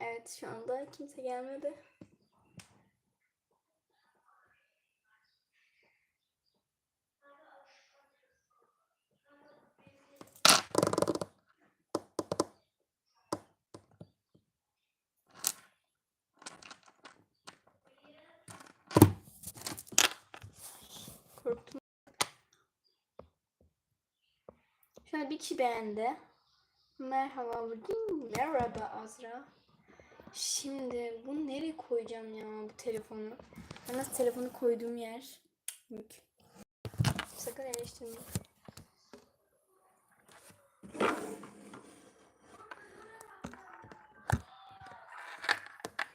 Evet şu anda kimse gelmedi. Korktum. An bir kişi beğendi. Merhaba. Merhaba Azra. Şimdi bunu nereye koyacağım ya bu telefonu? Ben nasıl telefonu koyduğum yer? Mük. Sakın eleştirmeyin.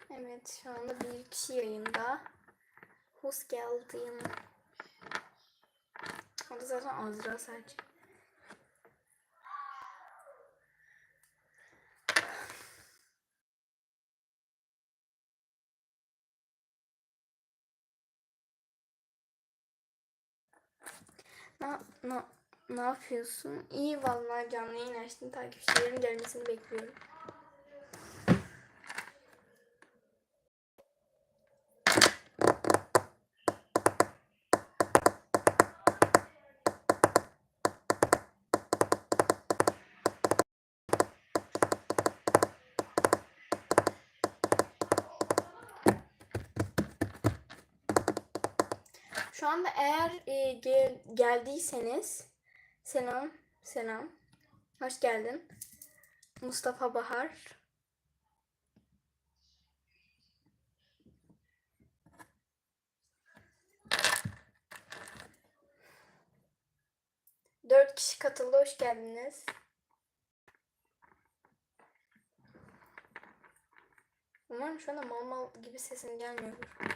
Evet şu anda bir kişi yayında. Hoş geldin. O da zaten Azra sadece. Ne, ne, ne yapıyorsun? İyi vallahi canlı yayın açtım. Takipçilerin gelmesini bekliyorum. Şu anda eğer e, gel- geldiyseniz selam selam hoş geldin Mustafa Bahar Dört kişi katıldı hoş geldiniz. Umarım şu anda mal mal gibi sesim gelmiyordur.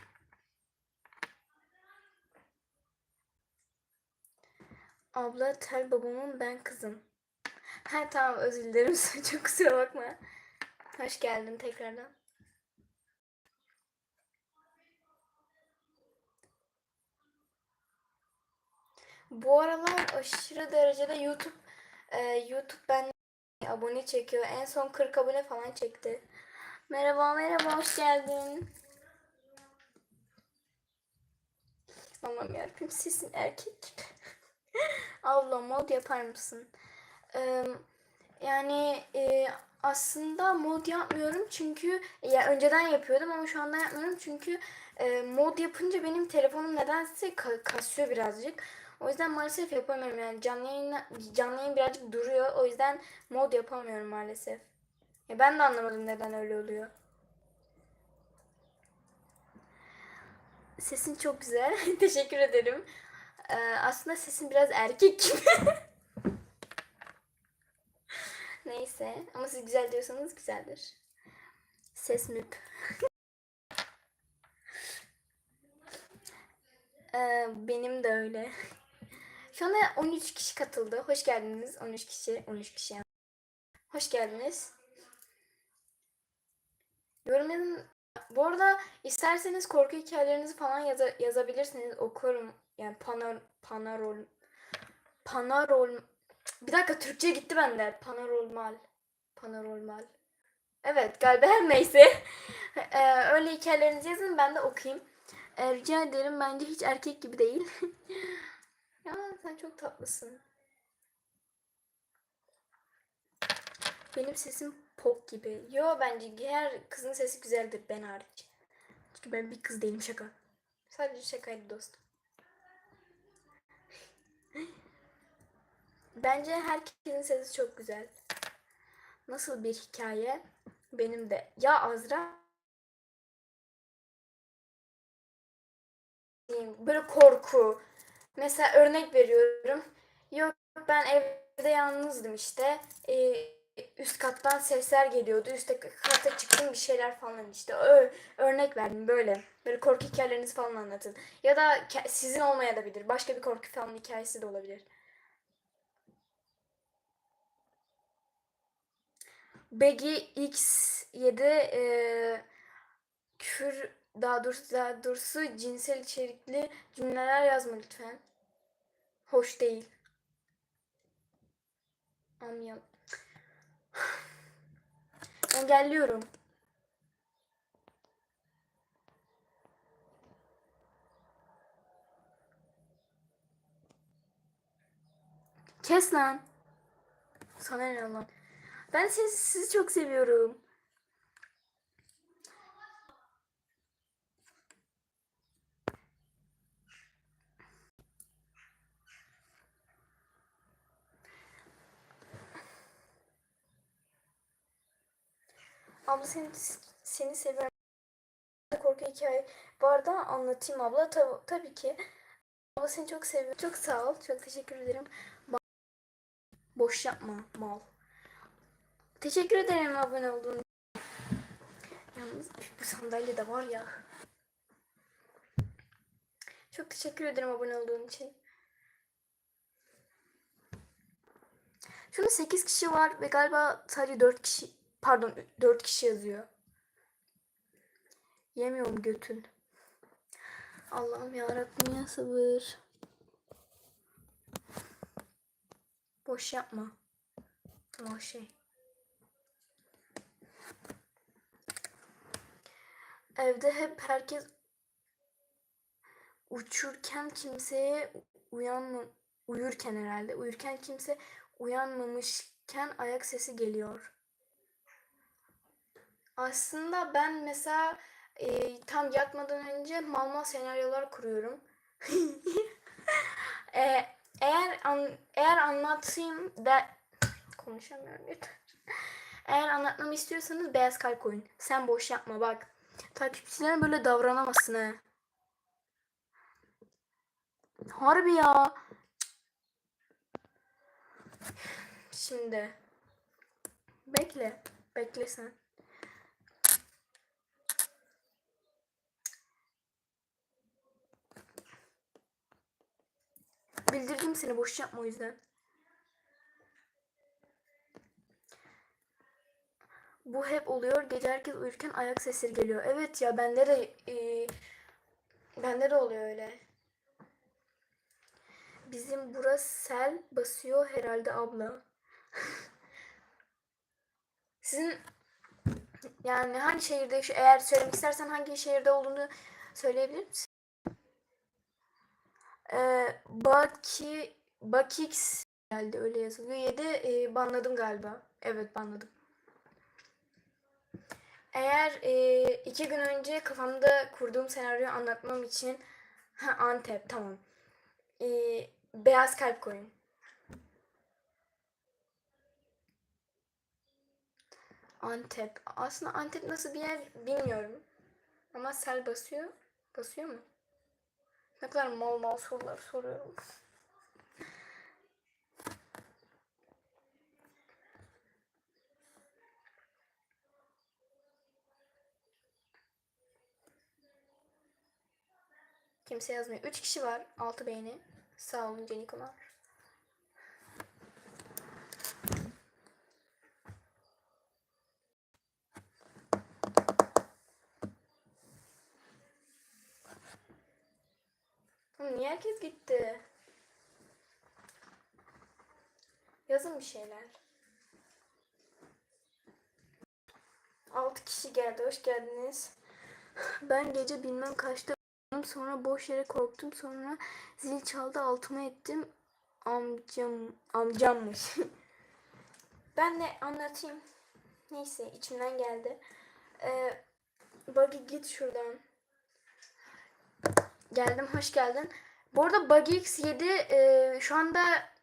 Abla tel babamın ben kızım. Ha tamam özür dilerim çok kusura bakma. Hoş geldin tekrardan. Bu aralar aşırı derecede YouTube e, YouTube ben abone çekiyor. En son 40 abone falan çekti. Merhaba merhaba hoş geldin. Allah'ım yarabbim sesin erkek. Abla mod yapar mısın? Ee, yani e, aslında mod yapmıyorum çünkü ya önceden yapıyordum ama şu anda yapmıyorum çünkü e, mod yapınca benim telefonum nedense ka- kasıyor birazcık. O yüzden maalesef yapamıyorum yani canlı yayın, canlı yayın birazcık duruyor. O yüzden mod yapamıyorum maalesef. Ya ben de anlamadım neden öyle oluyor. Sesin çok güzel. Teşekkür ederim. Ee, aslında sesin biraz erkek gibi. Neyse. Ama siz güzel diyorsanız güzeldir. Ses müp. Ee, benim de öyle. Şu anda 13 kişi katıldı. Hoş geldiniz. 13 kişi. 13 kişi. Hoş geldiniz. Yorum yazın. Bu arada isterseniz korku hikayelerinizi falan yaza- yazabilirsiniz. Okurum. Yani panor, panarol. Panarol. Bir dakika Türkçe gitti bende. Panorolmal. Panorolmal. Evet galiba her neyse. Ee, öyle hikayelerinizi yazın ben de okuyayım. Ee, rica ederim bence hiç erkek gibi değil. ya sen çok tatlısın. Benim sesim pop gibi. Yo bence her kızın sesi güzeldir ben hariç. Çünkü ben bir kız değilim şaka. Sadece şakaydı dostum. Bence herkesin sesi çok güzel. Nasıl bir hikaye? Benim de. Ya Azra böyle korku. Mesela örnek veriyorum. Yok ben evde yalnızdım işte. Ee, üst kattan sesler geliyordu. Üst kata çıktım bir şeyler falan işte. Ö örnek verdim böyle. Böyle korku hikayelerinizi falan anlatın. Ya da sizin olmayabilir. Başka bir korku falan hikayesi de olabilir. Begi X7 e, küfür daha doğrusu, daha doğrusu cinsel içerikli cümleler yazma lütfen. Hoş değil. Amyan. Engelliyorum. Kes lan. Sana ne lan. Ben sizi, sizi çok seviyorum. Abla seni, seni seviyorum. Korku hikaye var da anlatayım abla. Tabii, tabii ki. Abla seni çok seviyorum. Çok sağ ol. Çok teşekkür ederim. Boş yapma mal. Teşekkür ederim abone olduğun. Yalnız bu sandalye de var ya. Çok teşekkür ederim abone olduğun için. Şurada 8 kişi var ve galiba sadece 4 kişi pardon 4 kişi yazıyor. Yemiyorum götün. Allah'ım yarabbim ya sabır. Boş yapma. Ama şey. Evde hep herkes uçurken kimseye uyanma uyurken herhalde uyurken kimse uyanmamışken ayak sesi geliyor. Aslında ben mesela e, tam yatmadan önce mal mal senaryolar kuruyorum. E, eğer an, eğer anlatayım da konuşamıyorum. Eğer anlatmamı istiyorsanız beyaz kalp koyun. Sen boş yapma bak. Takipçilerine böyle davranamazsın ha. Harbi ya. Şimdi. Bekle. Bekle sen. Bildirdim seni boş yapma o yüzden. Bu hep oluyor. Gece herkes uyurken ayak sesleri geliyor. Evet ya bende de e, bende de oluyor öyle. Bizim burası sel basıyor herhalde abla. Sizin yani hangi şehirde? Eğer söylemek istersen hangi şehirde olduğunu söyleyebilir misin? Ee, Baki Bakix geldi öyle yazılıyor. 7 e, banladım galiba. Evet banladım. Eğer e, iki gün önce kafamda kurduğum senaryoyu anlatmam için ha, Antep tamam. E, beyaz kalp koyun. Antep. Aslında Antep nasıl bir yer bilmiyorum. Ama sel basıyor. Basıyor mu? Ne kadar mal mal sorular soruyorum. Kimse yazmıyor. 3 kişi var. 6 beğeni. Sağ olun Cenikolar. Hı, Niye herkes gitti? Yazın bir şeyler. 6 kişi geldi. Hoş geldiniz. Ben gece bilmem kaçta sonra boş yere korktum. Sonra zil çaldı altıma ettim. Amcam amcammış. ben de anlatayım. Neyse içimden geldi. Ee, Buggy git şuradan. Geldim hoş geldin. Bu arada Buggy X7 e, şu anda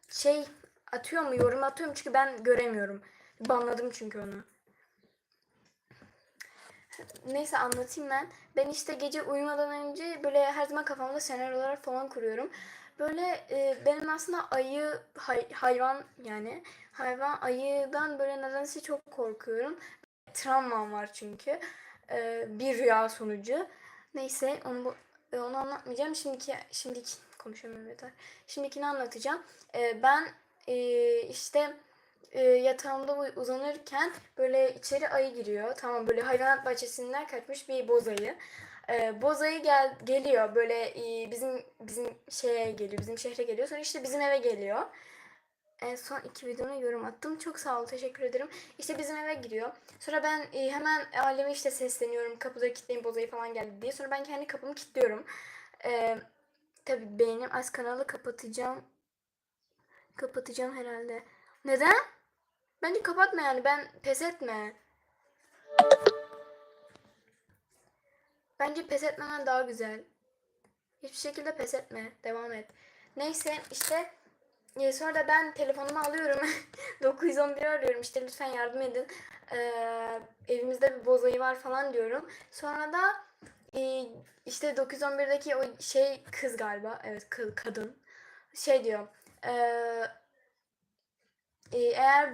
şey atıyor mu yorum atıyorum çünkü ben göremiyorum. Banladım çünkü onu. Neyse anlatayım ben. Ben işte gece uyumadan önce böyle her zaman kafamda senaryolar falan kuruyorum. Böyle e, benim aslında ayı hay- hayvan yani hayvan ayıdan böyle nedense çok korkuyorum. Travmam var çünkü. E, bir rüya sonucu. Neyse onu bu- e, onu anlatmayacağım. Şimdiki şimdiki konuşamıyorum yeter. Şimdikini anlatacağım. E, ben e, işte e, yatağımda uzanırken böyle içeri ayı giriyor. Tamam böyle hayvanat bahçesinden kaçmış bir boz ayı. E, boz ayı gel geliyor böyle e, bizim bizim şeye geliyor. Bizim şehre geliyor. Sonra işte bizim eve geliyor. En son iki videona yorum attım. Çok sağ ol. Teşekkür ederim. İşte bizim eve giriyor. Sonra ben e, hemen aleme işte sesleniyorum. Kapıları kilitleyin bozayı falan geldi diye. Sonra ben kendi kapımı kilitliyorum. E, tabii beğenim az kanalı kapatacağım. Kapatacağım herhalde. Neden? Bence kapatma yani. Ben pes etme. Bence pes etmemen daha güzel. Hiçbir şekilde pes etme. Devam et. Neyse işte e, sonra da ben telefonumu alıyorum. 911 arıyorum işte lütfen yardım edin. Ee, evimizde bir bozayı var falan diyorum. Sonra da e, işte 911'deki o şey kız galiba. Evet kız, kadın. Şey diyor. eee, e, eğer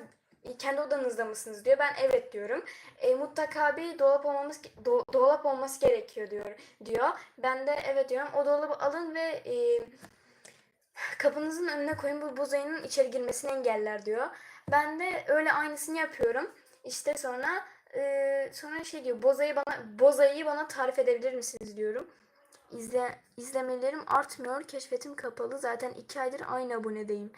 kendi odanızda mısınız diyor. Ben evet diyorum. E, mutlaka bir dolap olmamız do- dolap olması gerekiyor diyor diyor. Ben de evet diyorum. O dolabı alın ve e, kapınızın önüne koyun bu bozayının içeri girmesini engeller diyor. Ben de öyle aynısını yapıyorum. İşte sonra e, sonra şey diyor. Bozayı bana bozayı bana tarif edebilir misiniz diyorum. İzle, izlemelerim artmıyor. Keşfetim kapalı. Zaten iki aydır aynı abonedeyim.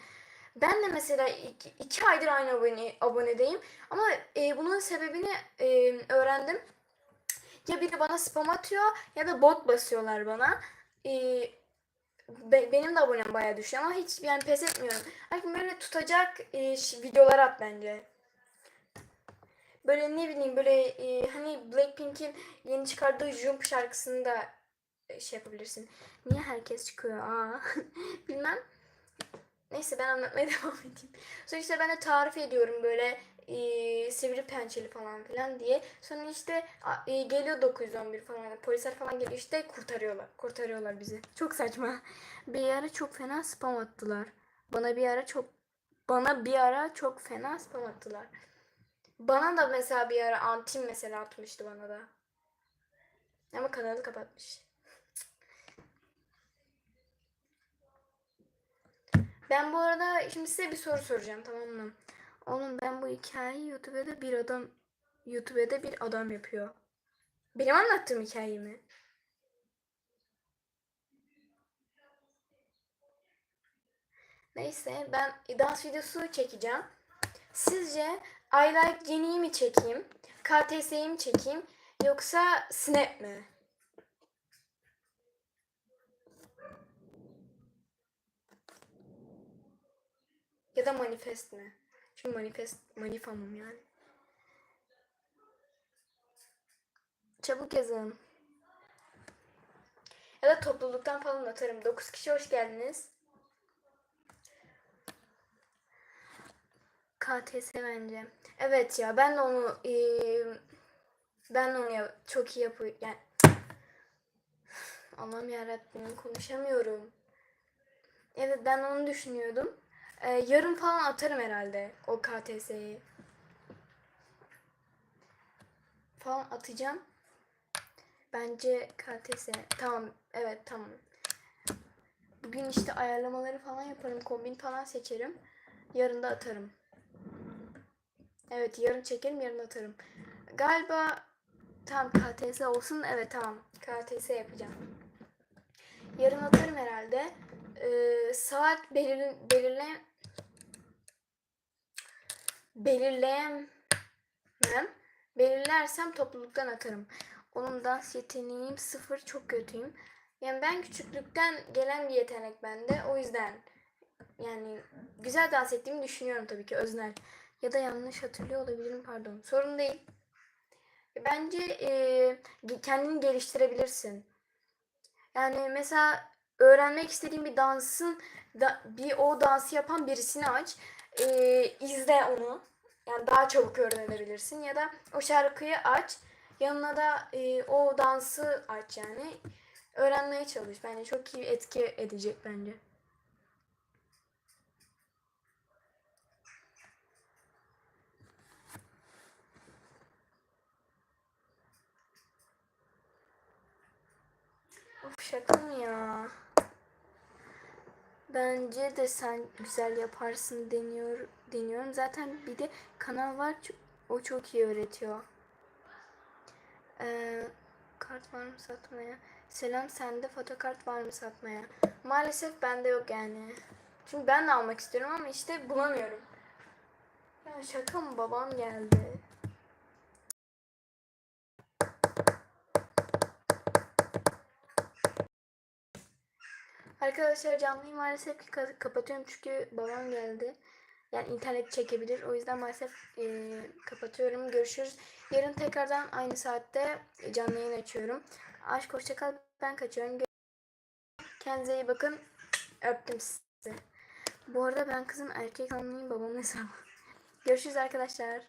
Ben de mesela iki, iki aydır aynı abone, abonedeyim. Ama e, bunun sebebini e, öğrendim. Ya biri bana spam atıyor ya da bot basıyorlar bana. E, be- benim de abonem bayağı düşüyor ama hiç yani pes etmiyorum. Belki böyle tutacak e, videolar at bence. Böyle ne bileyim böyle e, hani Blackpink'in yeni çıkardığı Jump şarkısını da e, şey yapabilirsin. Niye herkes çıkıyor? Aa. Bilmem. Neyse ben anlatmaya devam edeyim. Sonra işte ben de tarif ediyorum böyle e, sivri pençeli falan filan diye. Sonra işte e, geliyor 911 falan. Polisler falan geliyor işte kurtarıyorlar. Kurtarıyorlar bizi. Çok saçma. Bir ara çok fena spam attılar. Bana bir ara çok bana bir ara çok fena spam attılar. Bana da mesela bir ara antim mesela atmıştı bana da. Ama kanalı kapatmış. Ben bu arada şimdi size bir soru soracağım tamam mı? Oğlum ben bu hikayeyi YouTube'da bir adam YouTube'da bir adam yapıyor. Benim anlattığım hikayeyi mi? Neyse ben dans videosu çekeceğim. Sizce I Like Jenny'yi mi çekeyim? KTS'yi mi çekeyim? Yoksa Snap mi? Ya da manifest mi? Çünkü manifest manifamım yani. Çabuk yazın. Ya da topluluktan falan atarım. 9 kişi hoş geldiniz. KTS bence. Evet ya ben de onu eee, ben de onu çok iyi yapıyorum. Yani Allah'ım yarabbim konuşamıyorum. Evet ben onu düşünüyordum. Ee, yarın falan atarım herhalde o KTS'yi. Falan atacağım. Bence KTS. Tamam. Evet tamam. Bugün işte ayarlamaları falan yaparım. Kombin falan seçerim. Yarın da atarım. Evet yarın çekerim yarın atarım. Galiba tam KTS olsun. Evet tamam. KTS yapacağım. Yarın atarım herhalde. Ee, saat belir belirle belirleyemem. Belirlersem topluluktan atarım. Onun dans yeteneğim sıfır çok kötüyüm. Yani ben küçüklükten gelen bir yetenek bende. O yüzden yani güzel dans ettiğimi düşünüyorum tabii ki öznel. Ya da yanlış hatırlıyor olabilirim pardon. Sorun değil. Bence e, kendini geliştirebilirsin. Yani mesela öğrenmek istediğin bir dansın da, bir o dansı yapan birisini aç. Ee, izle onu. Yani daha çabuk öğrenebilirsin. Ya da o şarkıyı aç. Yanına da e, o dansı aç yani. Öğrenmeye çalış. Bence çok iyi etki edecek bence. Of şaka mı ya? Bence de sen güzel yaparsın deniyor deniyorum. Zaten bir de kanal var. O çok iyi öğretiyor. Ee, kart var mı satmaya? Selam sende fotokart var mı satmaya? Maalesef bende yok yani. Çünkü ben de almak istiyorum ama işte bulamıyorum. Ya şaka mı babam geldi. Arkadaşlar canlıyı maalesef ki ka- kapatıyorum çünkü babam geldi. Yani internet çekebilir. O yüzden maalesef e, kapatıyorum. Görüşürüz. Yarın tekrardan aynı saatte canlı yayın açıyorum. Aşk hoşçakal. Ben kaçıyorum. Kendinize iyi bakın. Öptüm sizi. Bu arada ben kızım erkek anlayayım babamın hesabı. Görüşürüz arkadaşlar.